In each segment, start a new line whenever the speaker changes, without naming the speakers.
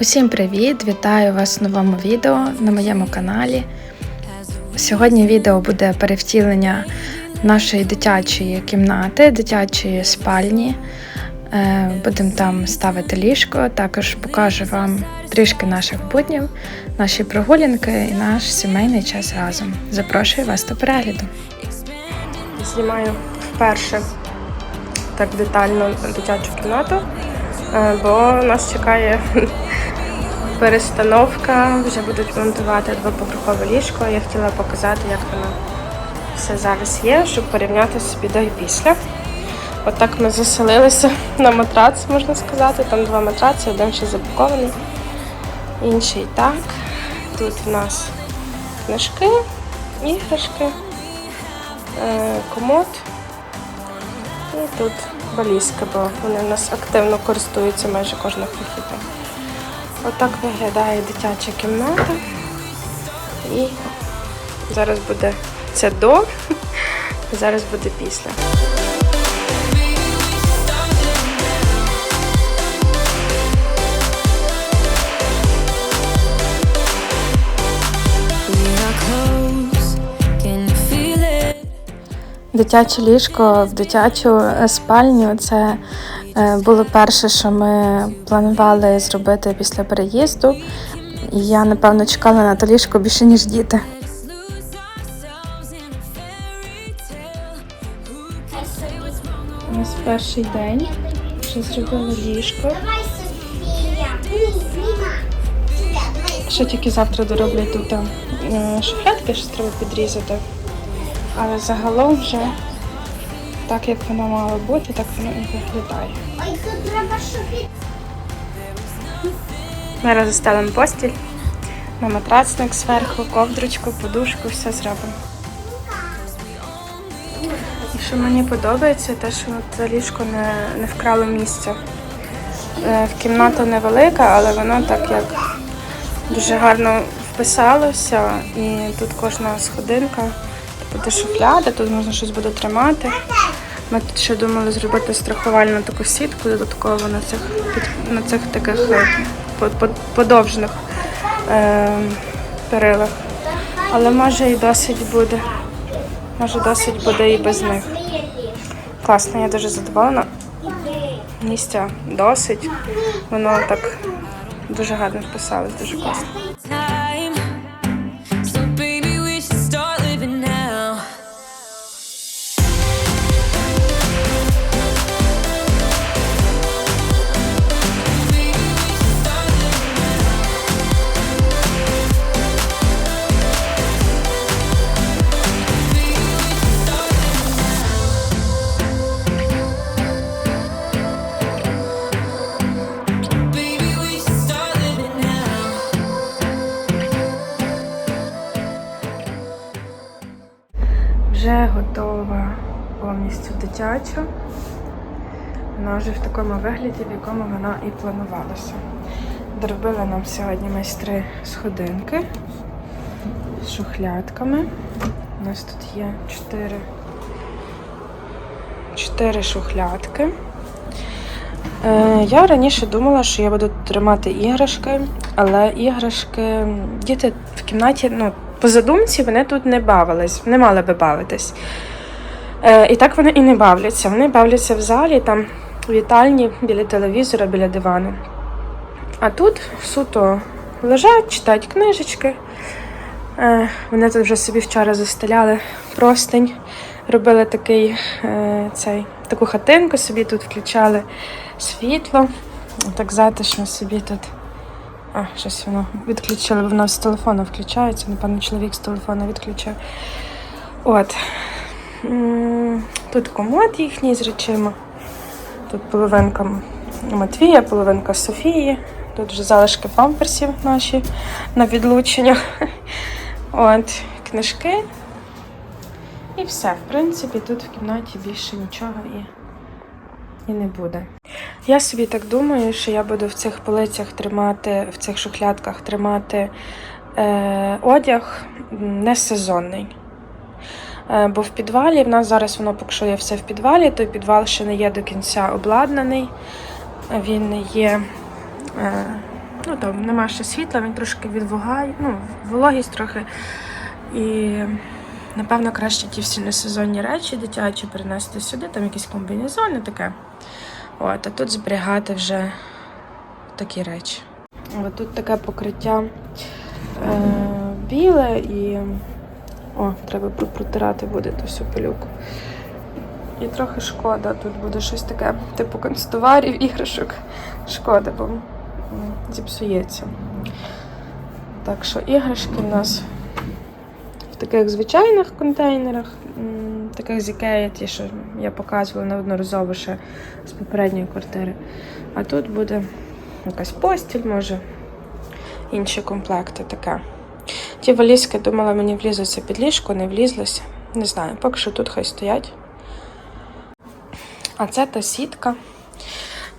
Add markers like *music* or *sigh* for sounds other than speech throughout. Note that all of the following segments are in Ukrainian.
Усім привіт! Вітаю вас в новому відео на моєму каналі. Сьогодні відео буде перевтілення нашої дитячої кімнати, дитячої спальні. Е, Будемо там ставити ліжко, також покажу вам трішки наших буднів, наші прогулянки і наш сімейний час разом. Запрошую вас до перегляду.
Знімаю вперше так детально дитячу кімнату, е, бо нас чекає перестановка, вже будуть монтувати двоповерхове ліжко. Я хотіла показати, як воно все зараз є, щоб порівняти собі до і після. Отак ми заселилися *laughs* на матрац, можна сказати. Там два матраци, один ще запакований, інший так. Тут у нас книжки, іграшки, е, комод. І тут валізки, бо вони у нас активно користуються майже кожних вихідних. Отак виглядає дитяча кімната. І зараз буде це до, *laughs* зараз буде після.
Дитяче ліжко в дитячу спальню це було перше, що ми планували зробити після переїзду. Я, напевно, чекала на те ліжко більше, ніж діти. У нас перший день. Вже зробили ліжко. Ще тільки завтра дороблять тут е, шухлядки, що треба підрізати. Але загалом вже так, як воно мало бути, так воно і виглядає.
Ой, тут.
Зараз застелимо постіль на матрацник зверху, ковдрочку, подушку, все зробимо. І що мені подобається, те, що це ліжко не, не вкрало місця. Е, кімната невелика, але воно так як дуже гарно вписалося. І тут кожна сходинка, буде шухляда, тут можна щось буде тримати. Ми тут ще думали зробити страхувальну таку сітку додатково на цих, на цих таких е, по- по- е, перилах. Але може і досить буде. Може досить буде і без них. Класно, я дуже задоволена. Місця досить. Воно так дуже гарно вписалось, дуже класно. Вже готова повністю дитяча. Вона вже в такому вигляді, в якому вона і планувалася. Доробили нам сьогодні майстри сходинки з шухлядками. У нас тут є чотири, чотири шухлядки. Е, я раніше думала, що я буду тримати іграшки, але іграшки діти в кімнаті, ну, по задумці, вони тут не бавились, не мали би бавитись. Е, і так вони і не бавляться. Вони бавляться в залі, там в вітальні, біля телевізора, біля дивану. А тут суто лежать, читають книжечки. Е, вони тут вже собі вчора застеляли простень, робили такий, е, цей, таку хатинку, собі тут включали світло. Так затишно собі тут. А, щось воно відключили, бо воно з телефону включається. Напевно, чоловік з телефону відключив. От. Тут комод їхній з речима. Тут половинка Матвія, половинка Софії. Тут вже залишки памперсів наші на відлучення. От, книжки. І все. В принципі, тут в кімнаті більше нічого і, і не буде. Я собі так думаю, що я буду в цих полицях тримати, в цих шухлядках тримати е, одяг м, не сезонний. Е, Бо в підвалі в нас зараз воно поки що є все в підвалі, той підвал ще не є до кінця обладнаний. Він є е,
Ну там нема ще світла, він трошки відвугає, ну, вологість трохи. І напевно краще ті всі несезонні речі дитячі принести сюди, там якісь комбінезони таке. От, а тут зберігати вже такі речі. От тут таке покриття е, біле і. О, треба протирати буде ту всю пилюку. І трохи шкода. Тут буде щось таке, типу канцтоварів, іграшок. Шкода, бо зіпсується. Так що іграшки в нас в таких звичайних контейнерах, таких з Ікеї, ті, що я показувала неодноразово ще з попередньої квартири. А тут буде якась постіль, може, інші комплекти таке. Ті валізки думала, мені влізуться під ліжко, не влізлися. Не знаю, поки що тут хай стоять. А це та сітка,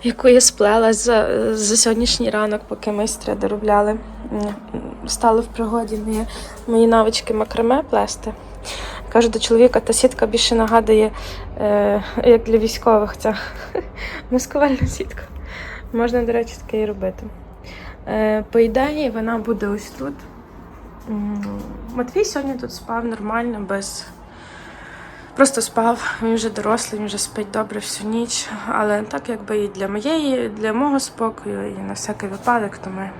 яку я сплела за, за сьогоднішній ранок, поки майстри доробляли. М, Стало в пригоді мої, мої навички макраме плести. Кажу до чоловіка, та сітка більше нагадує, е, як для військових, ця *laughs* маскувальна сітка. Можна, до речі, таке і робити. Е, по ідеї, вона буде ось тут. Матвій сьогодні тут спав нормально, без. Просто спав, він вже дорослий, він вже спить добре всю ніч. Але так якби і для моєї, для мого спокою, і на всякий випадок, то ми,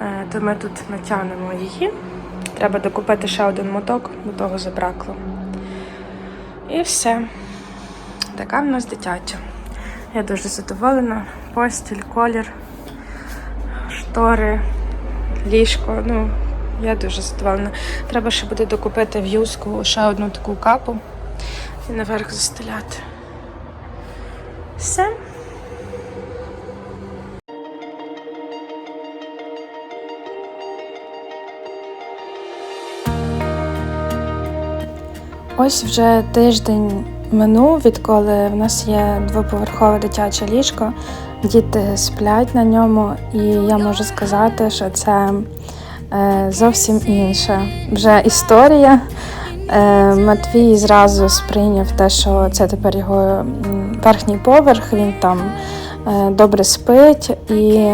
е, то ми тут натягнемо її. Треба докупити ще один моток, бо того забракло. І все. Така в нас дитяча. Я дуже задоволена. Постіль, колір, штори, ліжко. Ну, я дуже задоволена. Треба ще буде докупити в юску ще одну таку капу і наверх застеляти. Все.
Ось вже тиждень минув, відколи в нас є двоповерхове дитяче ліжко. Діти сплять на ньому, і я можу сказати, що це е, зовсім інша вже історія. Е, Матвій зразу сприйняв те, що це тепер його верхній поверх, він там добре спить. І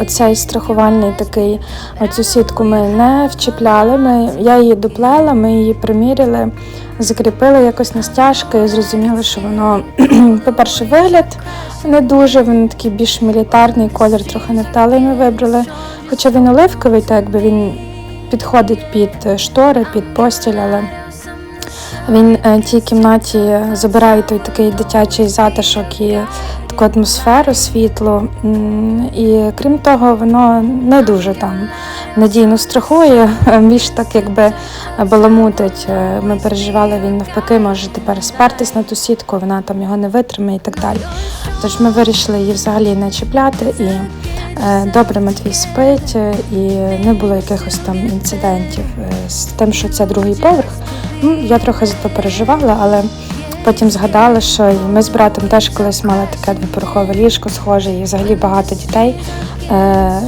оцей страхувальний такий, оцю сітку ми не вчіпляли. Ми, я її доплела, ми її приміряли, закріпили якось на стяжки і зрозуміли, що воно, *clears throat* по-перше, вигляд не дуже, він такий більш мілітарний, колір трохи невдалий ми вибрали. Хоча він оливковий, так якби він підходить під е, штори, під постіль, але він е, тій кімнаті забирає той такий дитячий затишок і таку атмосферу, світло. І крім того, воно не дуже там надійно страхує, більш так якби баламутить. Е, Ми переживали, він навпаки може тепер спертись на ту сітку, вона там його не витримає і так далі. Тож ми вирішили її взагалі не чіпляти і е, добре Матвій спить, е, і не було якихось там інцидентів е, з тим, що це другий поверх. Ну, я трохи за то переживала, але потім згадала, що ми з братом теж колись мали таке двоповерхове ліжко схоже, і взагалі багато дітей е,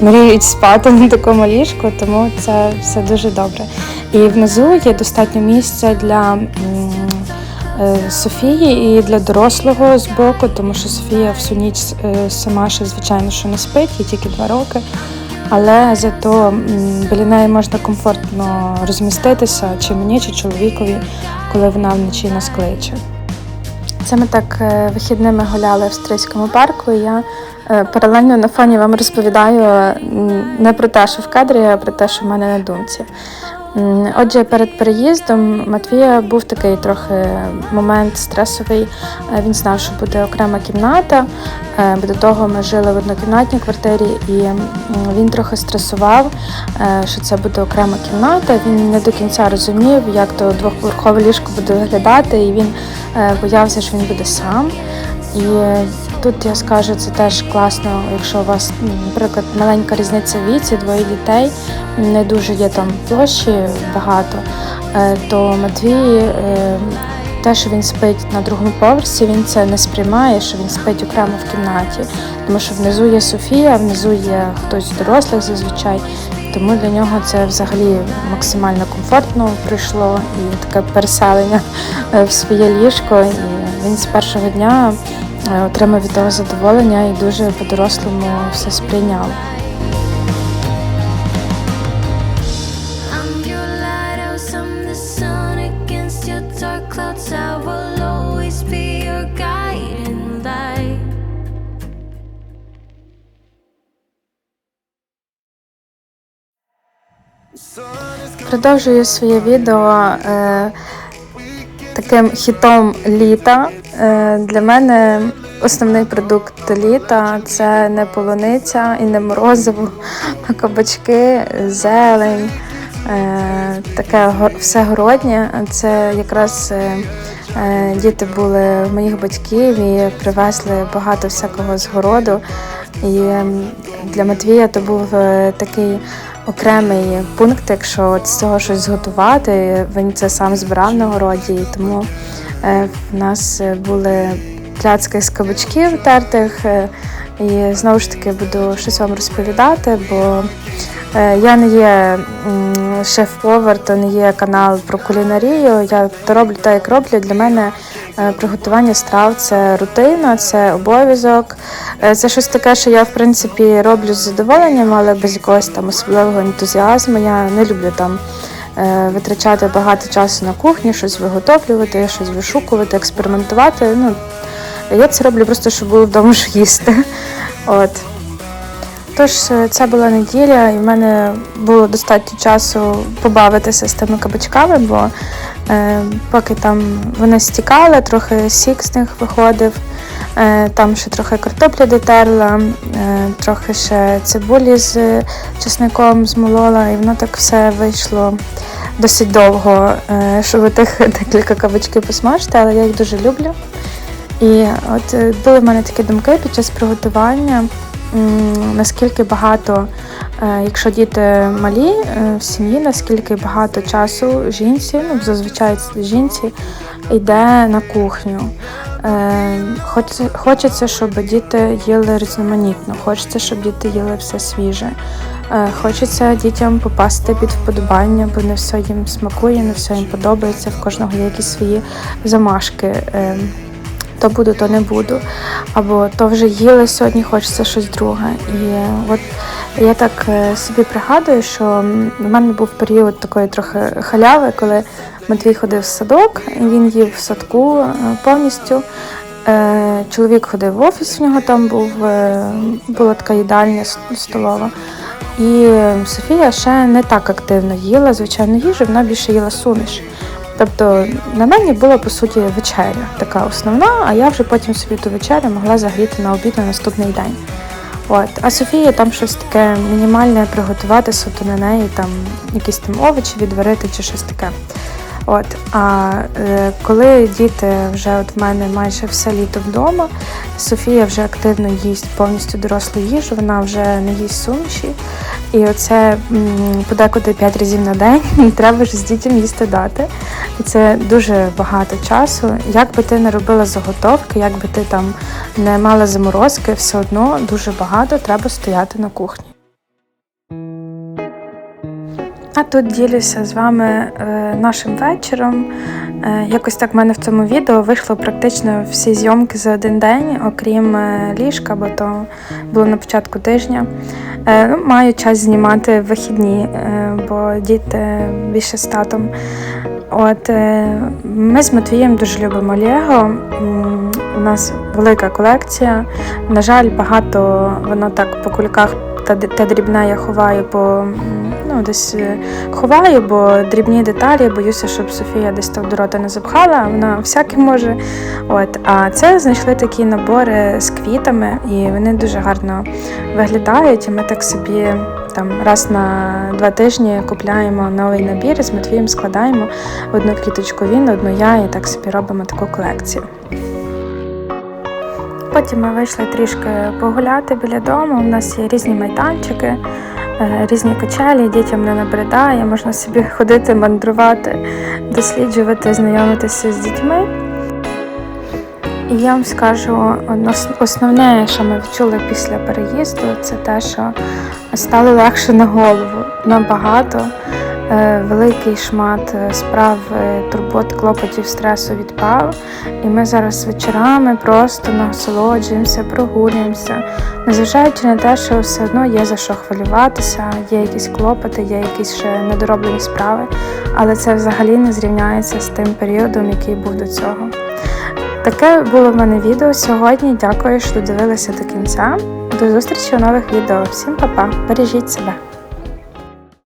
мріють спати на такому ліжку, тому це все дуже добре. І внизу є достатньо місця для. е, Софії і для дорослого з боку, тому що Софія всю ніч е, сама ще, звичайно, що не спить, їй тільки два роки. Але зато біля неї можна комфортно розміститися, чи мені, чи чоловікові, коли вона вночі нас кличе. Це ми так е, вихідними гуляли в Стрийському парку. І я е, паралельно на фоні вам розповідаю не про те, що в кадрі, а про те, що в мене на думці. Отже, перед переїздом Матвія був такий трохи момент стресовий. Е, Він знав, що буде окрема кімната, е, бо до того ми жили в однокімнатній квартирі, і він трохи стресував, е, що це буде окрема кімната. Він не до кінця розумів, як то двоповерхове ліжко буде виглядати, і він боявся, що він буде сам. І тут я скажу, це теж класно, якщо у вас, наприклад, маленька різниця в віці, двоє дітей, не дуже є там площі багато, е, то Матвій. е, те, що він спить на другому поверсі, він це не сприймає, що він спить окремо в кімнаті, тому що внизу є Софія, внизу є хтось з дорослих зазвичай. Тому для нього це взагалі максимально комфортно прийшло і таке переселення е, в своє ліжко. І він з першого дня отримав від того задоволення і дуже по-дорослому все сприйняв. Продовжую своє відео е, таким хітом літа. Е, для мене основний продукт літа це не полуниця і не морозиво, *laughs* а кабачки, зелень, е, таке все городнє. Це якраз е, діти були в моїх батьків і привезли багато всякого з городу. І для Матвія то був такий окремий пункт, якщо з цього щось зготувати. Він це сам збирав на городі, тому в нас е, були пляцки з кабачків тертих. е, І знову ж таки буду щось вам розповідати, бо е, я не є шеф-повар, то не є канал про кулінарію. Я то роблю так, як роблю. Для мене е, приготування страв це рутина, це обов'язок. Е, Це щось таке, що я в принципі роблю з задоволенням, але без якогось там особливого ентузіазму. Я не люблю там е, витрачати багато часу на кухні, щось виготовлювати, щось вишукувати, експериментувати. Ну, я це роблю просто, щоб було вдома що їсти. От. Тож е, це була неділя, і в мене було достатньо часу побавитися з тими кабачками, бо е, поки там вони стікали, трохи сік з них виходив, е, там ще трохи картоплі дотерла, е, трохи ще цибулі з чесником змолола, і воно так все вийшло досить довго, е, щоб тих *laughs* декілька кабачків посмажити, але я їх дуже люблю. І от е, були в мене такі думки під час приготування, наскільки багато, е, якщо діти малі е, в сім'ї, наскільки багато часу жінці, ну зазвичай жінці, йде на кухню. Е, Хочеться, щоб діти їли різноманітно, хочеться, щоб діти їли все свіже. Е, Хочеться дітям попасти під вподобання, бо не все їм смакує, не все їм подобається, в кожного є якісь свої замашки. Е, то буду, то не буду. Або то вже їли сьогодні, хочеться щось друге. І е, от я так е, собі пригадую, що в мене був період такої трохи халяви, коли Матвій ходив в садок, він їв в садку е, повністю. Е, Чоловік ходив в офіс, в нього там був, була така їдальня столова. І Софія ще не так активно їла, звичайно, їжу, вона більше їла суміш. Тобто на мені була по суті вечеря, така основна, а я вже потім собі ту вечерю могла загріти на обід на наступний день. От. А Софія там щось таке мінімальне приготувати суто на неї, там якісь там овочі відварити чи щось таке. От. А е, коли діти вже от в мене майже все літо вдома, Софія вже активно їсть повністю дорослу їжу, вона вже не їсть суміші. І оце подекуди 5 разів на день *laughs* треба ж з дітям їсти дати. І це дуже багато часу. Як би ти не робила заготовки, як би ти там не мала заморозки, все одно дуже багато треба стояти на кухні. А тут ділюся з вами е, нашим вечором. Е, якось так в мене в цьому відео вийшло практично всі зйомки за один день, окрім е, ліжка, бо то було на початку тижня. Ну, маю час знімати вихідні, бо діти більше з татом. От ми з Матвієм дуже любимо Лего. У нас велика колекція. На жаль, багато воно так по кульках та, д- та дрібне я ховаю по ну, десь е, ховаю, бо дрібні деталі боюся, щоб Софія десь так до рота не запхала, вона всяке може. От, а це знайшли такі набори з квітами, і вони дуже гарно виглядають. І ми так собі там раз на два тижні купляємо новий набір і з Матвієм складаємо одну квіточку він, одну я, і так собі робимо таку колекцію. Потім ми вийшли трішки погуляти біля дому. У нас є різні майданчики, різні качелі, дітям не набридає, можна собі ходити, мандрувати, досліджувати, знайомитися з дітьми. І я вам скажу, основне, що ми відчули після переїзду, це те, що стало легше на голову набагато. Е, великий шмат е, справ, е, турбот, клопотів, стресу відпав. І ми зараз вечорами просто насолоджуємося, прогулюємося, незважаючи на те, що все одно є за що хвилюватися, є якісь клопоти, є якісь ще недороблені справи, але це взагалі не зрівняється з тим періодом, який був до цього. Таке було в мене відео сьогодні. Дякую, що додивилися до кінця. До зустрічі у нових відео. Всім па-па, бережіть себе!